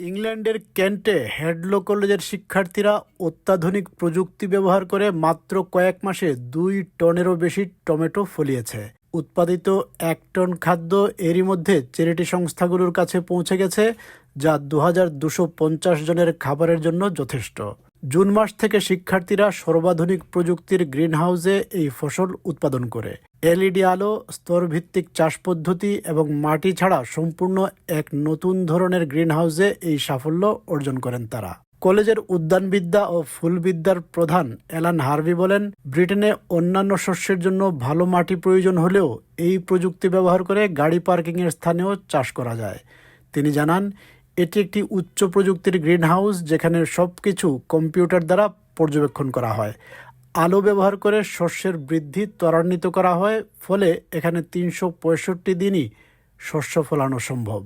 ইংল্যান্ডের কেন্টে হেডলো কলেজের শিক্ষার্থীরা অত্যাধুনিক প্রযুক্তি ব্যবহার করে মাত্র কয়েক মাসে দুই টনেরও বেশি টমেটো ফলিয়েছে। উৎপাদিত এক টন খাদ্য এরই মধ্যে চ্যারিটি সংস্থাগুলোর কাছে পৌঁছে গেছে, যা দু জনের খাবারের জন্য যথেষ্ট। জুন মাস থেকে শিক্ষার্থীরা সর্বাধুনিক প্রযুক্তির গ্রিনহাউসে এই ফসল উৎপাদন করে। এলইডি আলো, স্তরভিত্তিক চাষ পদ্ধতি এবং মাটি ছাড়া সম্পূর্ণ এক নতুন ধরনের গ্রিনহাউসে এই সাফল্য অর্জন করেন তারা। কলেজের উদ্যানবিদ্যা ও ফুলবিদ্যার প্রধান অ্যালান হার্ভি বলেন, ব্রিটেনে অন্যান্য শস্যের জন্য ভালো মাটি প্রয়োজন হলেও এই প্রযুক্তি ব্যবহার করে গাড়ি পার্কিংয়ের স্থানেও চাষ করা যায়। তিনি জানান এটি একটি উচ্চ প্রযুক্তির গ্রিনহাউস যেখানে সবকিছু কম্পিউটার দ্বারা পর্যবেক্ষণ করা হয় আলো ব্যবহার করে শস্যের বৃদ্ধি ত্বরান্বিত করা হয় ফলে এখানে তিনশো পঁয়ষট্টি দিনই শস্য ফলানো সম্ভব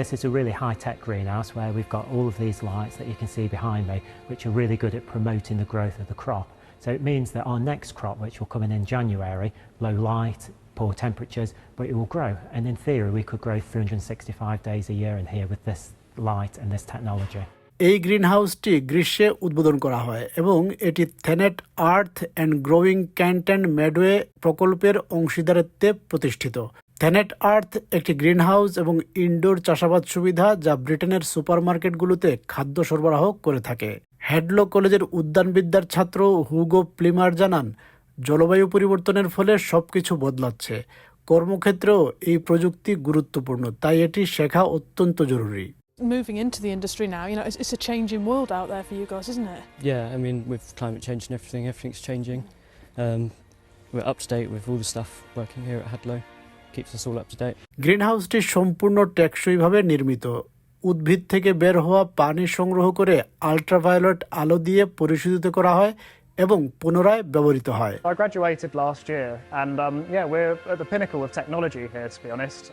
This is a really high-tech greenhouse where we've got all of these lights that you can see behind me, which are really good at promoting the growth of the crop. So it means that our next crop, which will come in in January, low light, poor temperatures, but it will grow. And in theory, we could grow 365 days a year in here with this light and this technology. এই গ্রিনহাউসটি গ্রীষ্মে উদ্বোধন করা হয় এবং এটি Thanet earth and growing Kent and Medway প্রকল্পের অংশীদারিত্বে প্রতিষ্ঠিত। থেনেট আর্থ একটি গ্রিনহাউস এবং ইনডোর চাষাবাদ সুবিধা যা ব্রিটেনের সুপারমার্কেটগুলোতে খাদ্য সরবরাহ করে থাকে। হেডলো কলেজের উদ্যানবিদ্যার ছাত্র হুগো প্লিমার জানান, জলবায়ু পরিবর্তনের ফলে সবকিছু বদলাচ্ছে। কর্মক্ষেত্রেও এই প্রযুক্তি গুরুত্বপূর্ণ, তাই এটি শেখা অত্যন্ত জরুরি। moving into the industry now, you know, it's, it's a changing world out there for you guys, isn't it? Yeah, I mean, with climate change and everything, everything's changing. Um, we're up to date with all the stuff working here at Hadlow. Keeps us all up to date. গ্রিনহাউসটি সম্পূর্ণ টেকসইভাবে নির্মিত উদ্ভিদ থেকে বের হওয়া পানি সংগ্রহ করে ultraviolet আলো দিয়ে পরিশোধিত করা হয় এবং পুনরায় ব্যবহৃত হয় I graduated last year, and um, yeah, we're at the pinnacle of technology here, to be honest.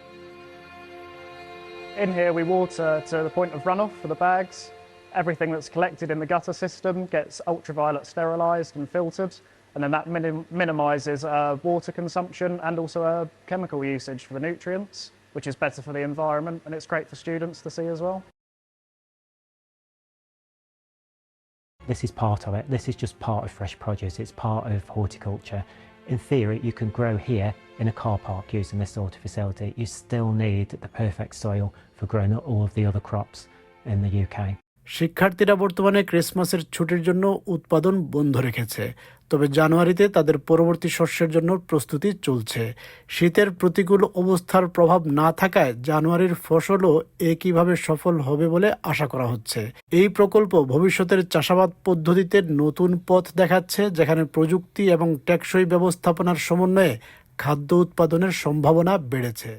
in here, we water to the point of runoff for the bags. Everything that's collected in the gutter system gets ultraviolet sterilised and filtered, and then that minim- minimises uh, water consumption and also uh, chemical usage for the nutrients, which is better for the environment, and it's great for students to see as well. This is part of it. This is just part of fresh produce. It's part of horticulture. In theory, you can grow here in a car park using this sort of facility. You still need the perfect soil for growing all of the other crops in the UK. শিক্ষার্থীরা বর্তমানে ক্রিসমাসের ছুটির জন্য উৎপাদন বন্ধ রেখেছে, তবে জানুয়ারিতে তাদের পরবর্তী শস্যের জন্য প্রস্তুতি চলছে। শীতের প্রতিকূল অবস্থার প্রভাব না থাকায় জানুয়ারির ফসলও একইভাবে সফল হবে বলে আশা করা হচ্ছে। এই প্রকল্প ভবিষ্যতের চাষাবাদ পদ্ধতিতে নতুন পথ দেখাচ্ছে, যেখানে প্রযুক্তি এবং টেকসই ব্যবস্থাপনার সমন্বয়ে খাদ্য উৎপাদনের সম্ভাবনা বেড়েছে।